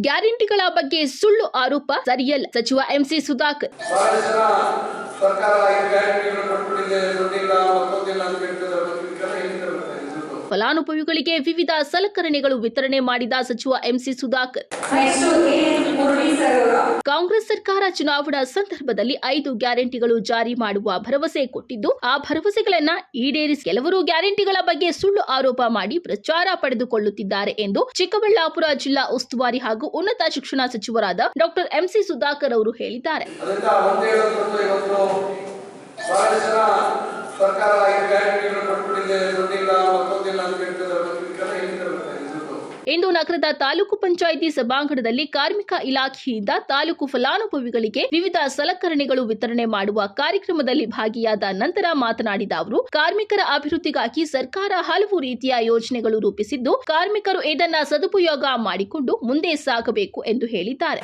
ಗ್ಯಾರಂಟಿಗಳ ಬಗ್ಗೆ ಸುಳ್ಳು ಆರೋಪ ಸರಿಯಲ್ಲ. ಸಚಿವ ಎಂಸಿ ಸುಧಾಕರ್. ಫಲಾನುಭವಿಗಳಿಗೆ ವಿವಿಧ ಸಲಕರಣೆಗಳು ವಿತರಣೆ ಮಾಡಿದ ಸಚಿವ ಎಂಸಿ ಸುಧಾಕರ್. ಕಾಂಗ್ರೆಸ್ ಸರ್ಕಾರ ಚುನಾವಣಾ ಸಂದರ್ಭದಲ್ಲಿ ಐದು ಗ್ಯಾರಂಟಿಗಳು ಜಾರಿ ಮಾಡುವ ಭರವಸೆ ಕೊಟ್ಟಿದ್ದು, ಆ ಭರವಸೆಗಳನ್ನ ಈಡೇರಿಸಿ ಕೆಲವರು ಗ್ಯಾರಂಟಿಗಳ ಬಗ್ಗೆ ಸುಳ್ಳು ಆರೋಪ ಮಾಡಿ ಪ್ರಚಾರ ಪಡೆದುಕೊಳ್ಳುತ್ತಿದ್ದಾರೆ ಎಂದು ಚಿಕ್ಕಬಳ್ಳಾಪುರ ಜಿಲ್ಲಾ ಉಸ್ತುವಾರಿ ಹಾಗೂ ಉನ್ನತ ಶಿಕ್ಷಣ ಸಚಿವರಾದ ಡಾಕ್ಟರ್ ಎಂಸಿ ಸುಧಾಕರ್ ಅವರು ಹೇಳಿದ್ದಾರೆ. ಸರ್ಕಾರ ಇದೆ ನಗರದ ತಾಲೂಕು ಪಂಚಾಯಿತಿ ಸಭಾಂಗಣದಲ್ಲಿ ಕಾರ್ಮಿಕ ಇಲಾಖೆಯಿಂದ ತಾಲೂಕು ಫಲಾನುಭವಿಗಳಿಗೆ ವಿವಿಧ ಸಲಕರಣೆಗಳು ವಿತರಣೆ ಮಾಡುವ ಕಾರ್ಯಕ್ರಮದಲ್ಲಿ ಭಾಗಿಯಾದ ನಂತರ ಮಾತನಾಡಿದ ಅವರು, ಕಾರ್ಮಿಕರ ಅಭಿವೃದ್ಧಿಗಾಗಿ ಸರ್ಕಾರ ಹಲವು ರೀತಿಯ ಯೋಜನೆಗಳು ರೂಪಿಸಿದ್ದು, ಕಾರ್ಮಿಕರು ಇದನ್ನ ಸದುಪಯೋಗ ಮಾಡಿಕೊಂಡು ಮುಂದೆ ಸಾಗಬೇಕು ಎಂದು ಹೇಳಿದ್ದಾರೆ.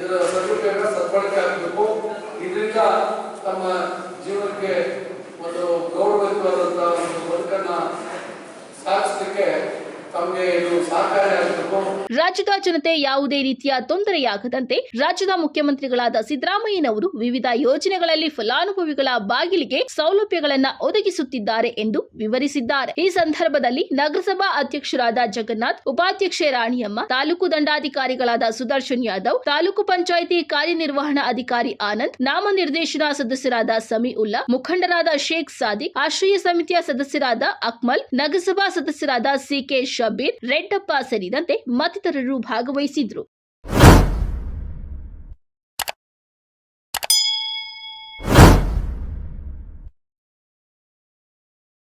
ಇದರ ಸದುಪಯೋಗ ಸದ್ಬಳಕೆ ಆಗಬೇಕು. ಇದರಿಂದ ತಮ್ಮ ಜೀವನಕ್ಕೆ ರಾಜ್ಯದ ಜನತೆ ಯಾವುದೇ ರೀತಿಯ ತೊಂದರೆಯಾಗದಂತೆ ರಾಜ್ಯದ ಮುಖ್ಯಮಂತ್ರಿಗಳಾದ ಸಿದ್ದರಾಮಯ್ಯನವರು ವಿವಿಧ ಯೋಜನೆಗಳಲ್ಲಿ ಫಲಾನುಭವಿಗಳ ಬಾಗಿಲಿಗೆ ಸೌಲಭ್ಯಗಳನ್ನ ಒದಗಿಸುತ್ತಿದ್ದಾರೆ ಎಂದು ವಿವರಿಸಿದ್ದಾರೆ. ಈ ಸಂದರ್ಭದಲ್ಲಿ ನಗರಸಭಾ ಅಧ್ಯಕ್ಷರಾದ ಜಗನ್ನಾಥ್, ಉಪಾಧ್ಯಕ್ಷೆ ರಾಣಿಯಮ್ಮ, ತಾಲೂಕು ದಂಡಾಧಿಕಾರಿಗಳಾದ ಸುದರ್ಶನ್ ಯಾದವ್, ತಾಲೂಕು ಪಂಚಾಯಿತಿ ಕಾರ್ಯನಿರ್ವಹಣಾ ಅಧಿಕಾರಿ ಆನಂದ್, ನಾಮನಿರ್ದೇಶನ ಸದಸ್ಯರಾದ ಸಮೀಉಲ್ಲಾ ಮುಖಂಡರಾದ ಶೇಖ್ ಸಾದಿಕ್, ಆಶ್ರಯ ಸಮಿತಿಯ ಸದಸ್ಯರಾದ ಅಕ್ಮಲ್, ನಗರಸಭಾ ಸದಸ್ಯರಾದ ಸಿಕೆ ಶಬೀರ್ ರೆಡ್ಡಪ್ಪ ಸೇರಿದಂತೆ ಮತ್ತಿತರರು ಭಾಗವಹಿಸಿದ್ರು.